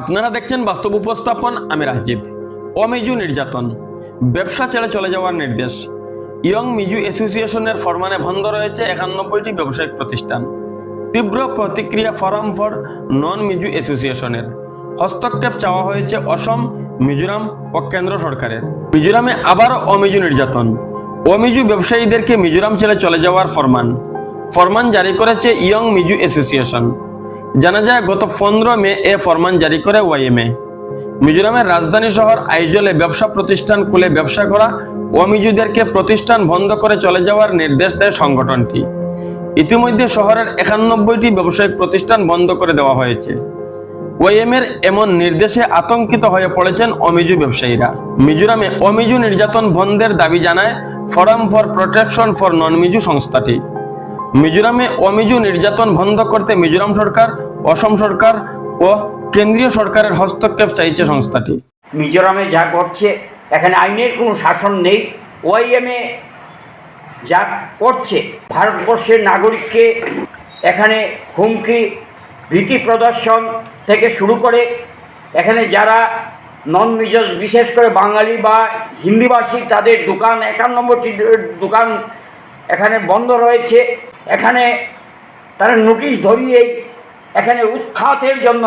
আপনারা দেখছেন বাস্তব উপস্থাপন, আমি রাজীব। অমিজু নির্যাতন। ব্যবসা ছেড়ে চলে যাওয়ার নির্দেশ। ইয়ং মিজু অ্যাসোসিয়েশনের ফরমানে বন্ধ রয়েছে একানব্বইটি ব্যবসায়িক প্রতিষ্ঠান। তীব্র প্রতিক্রিয়া ফরাম ফর নন মিজু অ্যাসোসিয়েশনের। হস্তক্ষেপ চাওয়া হয়েছে অসম, মিজোরাম ও কেন্দ্র সরকারের। মিজোরামে আবারও অমিজু নির্যাতন। অমিজু ব্যবসায়ীদেরকে মিজোরাম ছেড়ে চলে যাওয়ার ফরমান। ফরমান জারি করেছে ইয়ং মিজু অ্যাসোসিয়েশন। জানা যায়, গত পনেরো মে এ ফরমান জারি করে ওয়াইএমএ। মিজোরামের রাজধানী শহর আইজলে ব্যবসা প্রতিষ্ঠান খুলে ব্যবসা করা অমিজুদেরকে প্রতিষ্ঠান বন্ধ করে চলে যাওয়ার নির্দেশ দেয় সংগঠনটি। ইতিমধ্যে শহরের একানব্বইটি ব্যবসায়িক প্রতিষ্ঠান বন্ধ করে দেওয়া হয়েছে। ওয়াইএমের এমন নির্দেশে আতঙ্কিত হয়ে পড়েছেন অমিজু ব্যবসায়ীরা। মিজোরামে অমিজু নির্যাতন বন্ধের দাবি জানায় forum for protection for non Mizo সংস্থাটি। মিজোরামে অমিজু নির্যাতন বন্ধ করতে মিজোরাম সরকার অসম সরকার ও কেন্দ্রীয় সরকারের হস্তক্ষেপ চাইছে সংস্থাটি। মিজোরামে যা করছে এখানে আইনের কোনো শাসন নেই। ওয়াইএমএ যা করছে, ভারতবর্ষের নাগরিককে এখানে হুমকি, ভীতি প্রদর্শন থেকে শুরু করে, এখানে যারা নন মিজোর বিশেষ করে বাঙালি বা হিন্দিভাষী তাদের দোকান একানব্বইটি দোকান এখানে বন্ধ রয়েছে। এখানে তারা নোটিশ ধরিয়েই এখানে উৎখাতের জন্য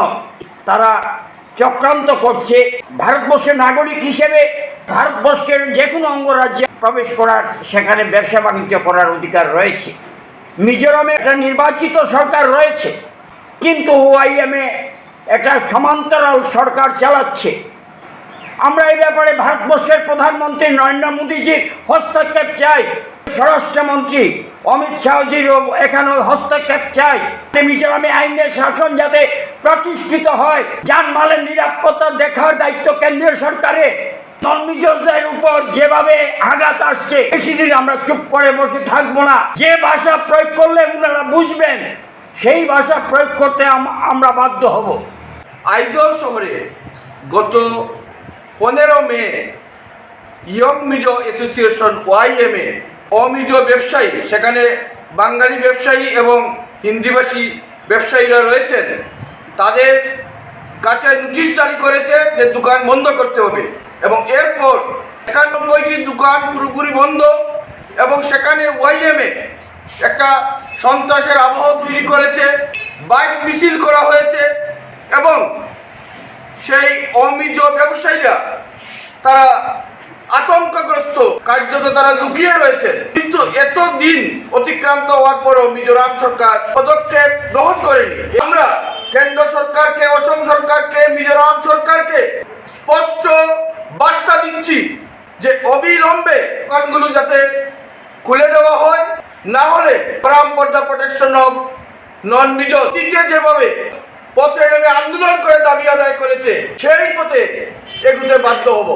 তারা চক্রান্ত করছে। ভারতবর্ষের নাগরিক হিসেবে ভারতবর্ষের যে কোনো অঙ্গরাজ্যে প্রবেশ করার, সেখানে ব্যবসা বাণিজ্য করার অধিকার রয়েছে। মিজোরামে একটা নির্বাচিত সরকার রয়েছে, কিন্তু ওআইএমে একটা সমান্তরাল সরকার চালাচ্ছে। আমরা এই ব্যাপারে ভারতবর্ষের প্রধানমন্ত্রী নরেন্দ্র মোদীজির হস্তক্ষেপ চাই। স্বরাষ্ট্রমন্ত্রী অমিত শাহজিরও এখানে হস্তক্ষেপ চাই। মিজোরামে আইনের শাসন যাতে প্রতিষ্ঠিত হয়। যানমালের নিরাপত্তা দেখার দায়িত্ব কেন্দ্রীয় সরকারের। ননমিজদের উপর যেভাবে আঘাত আসছে বেশি দিন আমরা চুপ করে বসে থাকব না। যে ভাষা প্রয়োগ করলে ওনারা বুঝবেন, সেই ভাষা প্রয়োগ করতে আমরা বাধ্য হব। আইজল শহরে গত পনেরো May young Mizo association YMA অমিজো ব্যবসায়ী, সেখানে বাঙালি ব্যবসায়ী এবং হিন্দিভাষী ব্যবসায়ীরা রয়েছেন। তাদের কাছে নোটিশ জারি করেছে যে দোকান বন্ধ করতে হবে এবং এরপর একানব্বইটি দোকান পুরোপুরি বন্ধ এবং সেখানে ওয়াইএমএ একটা সন্ত্রাসের আবহ তৈরি করেছে, বাইক মিছিল করা হয়েছে এবং সেই অমিজ ব্যবসায়ীরা তারা আতঙ্কগ্রস্ত। কার্যত তারা লুকিয়ে রয়েছে। কিন্তু এত দিন অতিক্রান্ত হওয়ার পরও মিজোরাম সরকার পদক্ষেপ গ্রহণ করেনি। আমরা কেন্দ্র সরকারকে, অসম সরকারকে, মিজোরাম সরকারকে স্পষ্ট বার্তা দিচ্ছি যে অবিলম্বে দোকানগুলো যাতে খুলে দেওয়া হয়, না হলে ফরাম পর্দা প্রোটেকশন অফ নন মিজো যেভাবে পথে নেমে আন্দোলন করে দাবি আদায় করেছে, সেই পথে এগুতে বাধ্য হব।